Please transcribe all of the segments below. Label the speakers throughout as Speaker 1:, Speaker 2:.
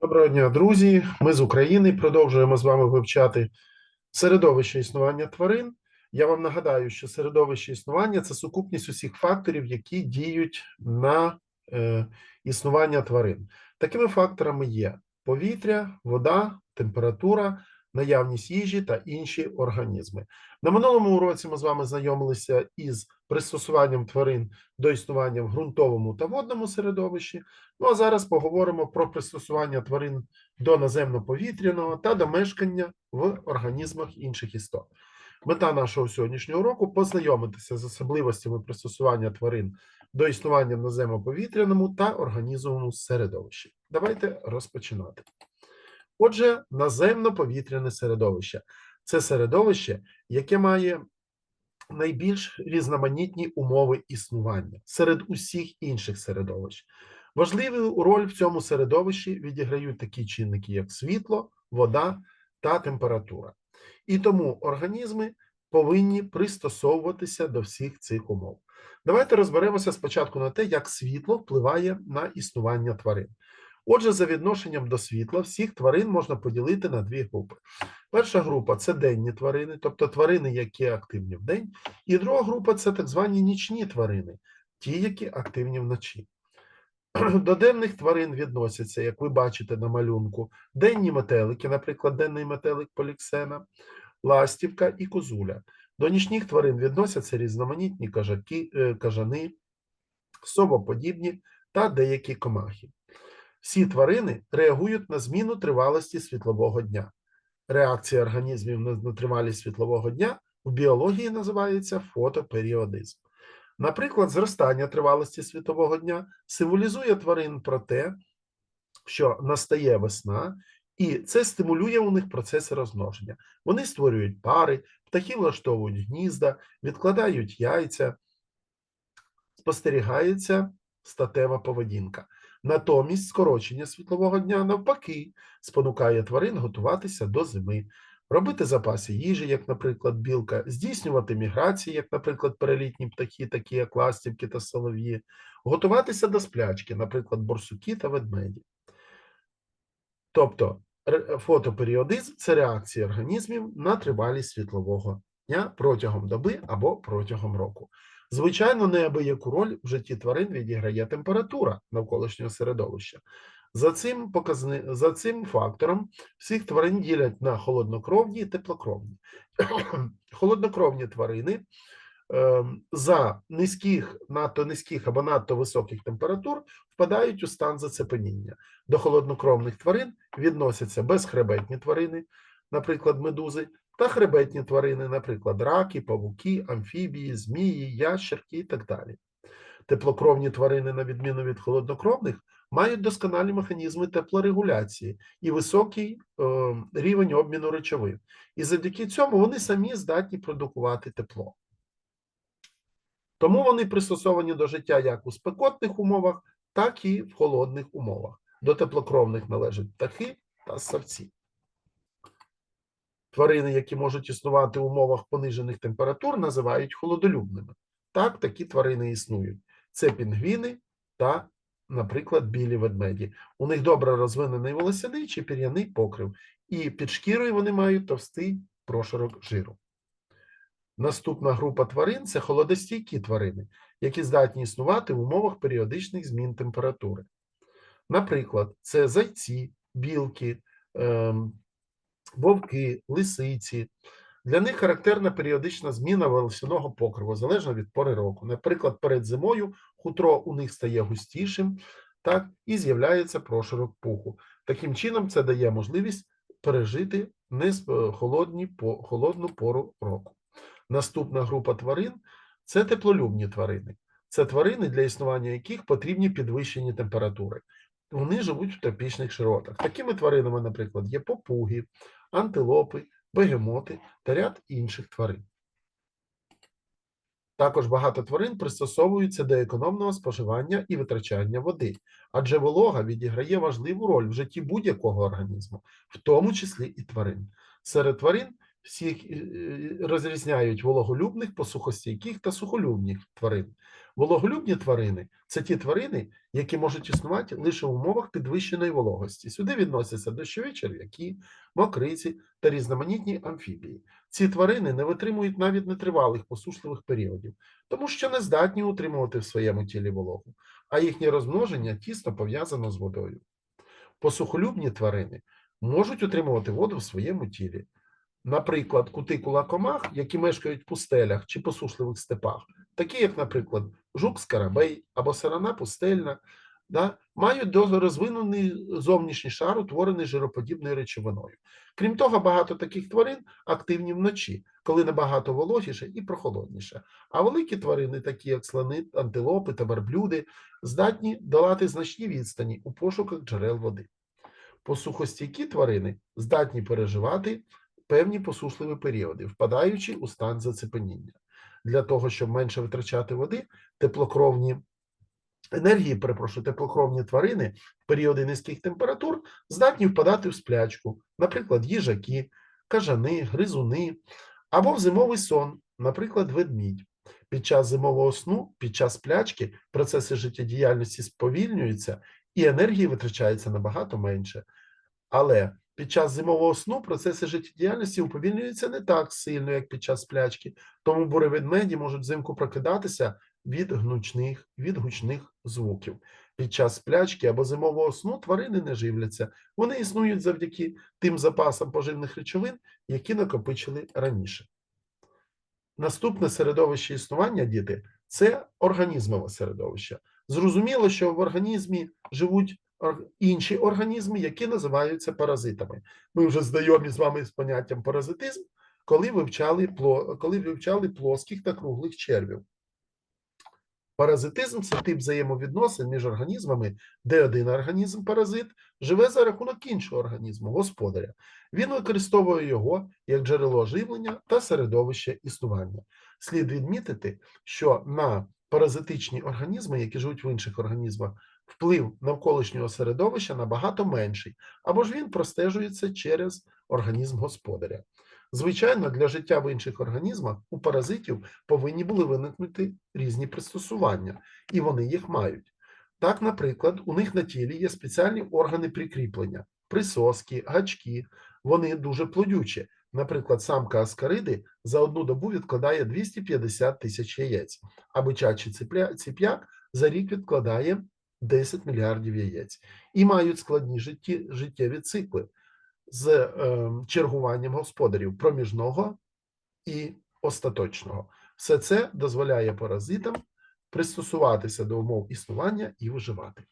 Speaker 1: Доброго дня, друзі. Ми з України продовжуємо з вами вивчати середовище існування тварин. Я вам нагадаю, що середовище існування це сукупність усіх факторів, які діють на е, існування тварин. Такими факторами є повітря, вода, температура, наявність їжі та інші організми. На минулому уроці ми з вами знайомилися із пристосуванням тварин до існування в ґрунтовому та водному середовищі. Ну а зараз поговоримо про пристосування тварин до наземно-повітряного та до мешкання в організмах інших істот. Мета нашого сьогоднішнього уроку познайомитися з особливостями пристосування тварин до існування в наземно-повітряному та організмовому середовищі. Давайте розпочинати. Отже, наземно-повітряне середовище це середовище, яке має найбільш різноманітні умови існування серед усіх інших середовищ. Важливу роль в цьому середовищі відіграють такі чинники, як світло, вода та температура. І тому організми повинні пристосовуватися до всіх цих умов. Давайте розберемося спочатку на те, як світло впливає на існування тварин. Отже, за відношенням до світла, всіх тварин можна поділити на дві групи. Перша група це денні тварини, тобто тварини, які активні вдень, і друга група це так звані нічні тварини, ті, які активні вночі. До денних тварин відносяться, як ви бачите на малюнку, денні метелики, наприклад, денний метелик поліксена, ластівка і козуля. До нічних тварин відносяться різноманітні кажаки, е, кажани, совоподібні та деякі комахи. Всі тварини реагують на зміну тривалості світлового дня. Реакція організмів на тривалість світлового дня в біології називається фотоперіодизм. Наприклад, зростання тривалості світового дня символізує тварин про те, що настає весна, і це стимулює у них процеси розмноження. Вони створюють пари, птахи влаштовують гнізда, відкладають яйця, спостерігається статева поведінка. Натомість скорочення світлового дня навпаки спонукає тварин готуватися до зими, робити запаси їжі, як, наприклад, білка, здійснювати міграції, як, наприклад, перелітні птахи, такі як ластівки та солов'ї, готуватися до сплячки, наприклад, борсуки та ведмеді. Тобто фотоперіодизм це реакція організмів на тривалість світлового дня протягом доби або протягом року. Звичайно, неабияку роль в житті тварин відіграє температура навколишнього середовища. За цим, показни... За цим фактором всіх тварин ділять на холоднокровні і теплокровні. Холоднокровні тварини ем, за низьких, надто низьких або надто високих температур впадають у стан зацепеніння. До холоднокровних тварин відносяться безхребетні тварини, наприклад, медузи, та хребетні тварини, наприклад, раки, павуки, амфібії, змії, ящерки і так далі. Теплокровні тварини, на відміну від холоднокровних, мають досконалі механізми теплорегуляції і високий е, рівень обміну речовин. І завдяки цьому вони самі здатні продукувати тепло. Тому вони пристосовані до життя як у спекотних умовах, так і в холодних умовах. До теплокровних належать птахи та савці. Тварини, які можуть існувати в умовах понижених температур, називають холодолюбними. Так, такі тварини існують. Це пінгвіни та, наприклад, білі ведмеді. У них добре розвинений волосяний чи пір'яний покрив, і під шкірою вони мають товстий прошарок жиру. Наступна група тварин це холодостійкі тварини, які здатні існувати в умовах періодичних змін температури. Наприклад, це зайці, білки, ем, вовки, лисиці. Для них характерна періодична зміна волосяного покриву, залежно від пори року. Наприклад, перед зимою хутро у них стає густішим, так, і з'являється прошарок пуху. Таким чином, це дає можливість пережити не холодні, холодну пору року. Наступна група тварин це теплолюбні тварини. Це тварини, для існування яких потрібні підвищені температури. Вони живуть в тропічних широтах. Такими тваринами, наприклад, є попуги, антилопи, бегемоти та ряд інших тварин. Також багато тварин пристосовуються до економного споживання і витрачання води, адже волога відіграє важливу роль в житті будь-якого організму, в тому числі і тварин. Серед тварин всіх е, е, розрізняють вологолюбних, посухостійких та сухолюбних тварин. Вологолюбні тварини це ті тварини, які можуть існувати лише в умовах підвищеної вологості. Сюди відносяться дощові черв'яки, мокриці та різноманітні амфібії. Ці тварини не витримують навіть нетривалих посушливих періодів, тому що не здатні утримувати в своєму тілі вологу, а їхнє розмноження тісно пов'язано з водою. Посухолюбні тварини можуть утримувати воду в своєму тілі. Наприклад, кутикула комах, які мешкають в пустелях чи посушливих степах, такі як, наприклад, жук скарабей або сарана пустельна, да, мають розвинений зовнішній шар, утворений жироподібною речовиною. Крім того, багато таких тварин активні вночі, коли набагато вологіше і прохолодніше. А великі тварини, такі як слони, антилопи та верблюди, здатні долати значні відстані у пошуках джерел води. Посухостійкі тварини здатні переживати певні посушливі періоди, впадаючи у стан зацепеніння. Для того, щоб менше витрачати води, теплокровні енергії, перепрошую, теплокровні тварини в періоди низьких температур здатні впадати в сплячку, наприклад, їжаки, кажани, гризуни, або в зимовий сон, наприклад, ведмідь. Під час зимового сну, під час сплячки процеси життєдіяльності сповільнюються і енергії витрачається набагато менше. Але під час зимового сну процеси життєдіяльності уповільнюються не так сильно, як під час сплячки, тому буреведмеді можуть взимку прокидатися від гнучних, від гучних звуків. Під час сплячки або зимового сну тварини не живляться. Вони існують завдяки тим запасам поживних речовин, які накопичили раніше. Наступне середовище існування діти це організмове середовище. Зрозуміло, що в організмі живуть інші організми, які називаються паразитами. Ми вже знайомі з вами з поняттям паразитизм, коли вивчали, коли вивчали плоских та круглих червів. Паразитизм це тип взаємовідносин між організмами, де один організм паразит живе за рахунок іншого організму, господаря. Він використовує його як джерело живлення та середовище існування. Слід відмітити, що на паразитичні організми, які живуть в інших організмах, вплив навколишнього середовища набагато менший, або ж він простежується через організм господаря. Звичайно, для життя в інших організмах у паразитів повинні були виникнути різні пристосування, і вони їх мають. Так, наприклад, у них на тілі є спеціальні органи прикріплення, присоски, гачки. Вони дуже плодючі. Наприклад, самка аскариди за одну добу відкладає 250 тисяч яєць, а бичачий ціп'як за рік відкладає 10 мільярдів яєць і мають складні житті, життєві цикли з е, чергуванням господарів проміжного і остаточного. Все це дозволяє паразитам пристосуватися до умов існування і виживати.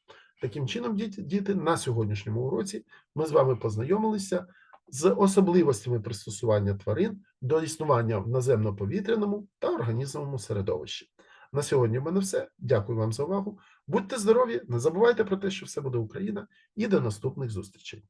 Speaker 1: Таким чином, діти, на сьогоднішньому уроці ми з вами познайомилися з особливостями пристосування тварин до існування в наземно-повітряному та організмовому середовищі. На сьогодні в мене все. Дякую вам за увагу. Будьте здорові, не забувайте про те, що все буде Україна, і до наступних зустрічей.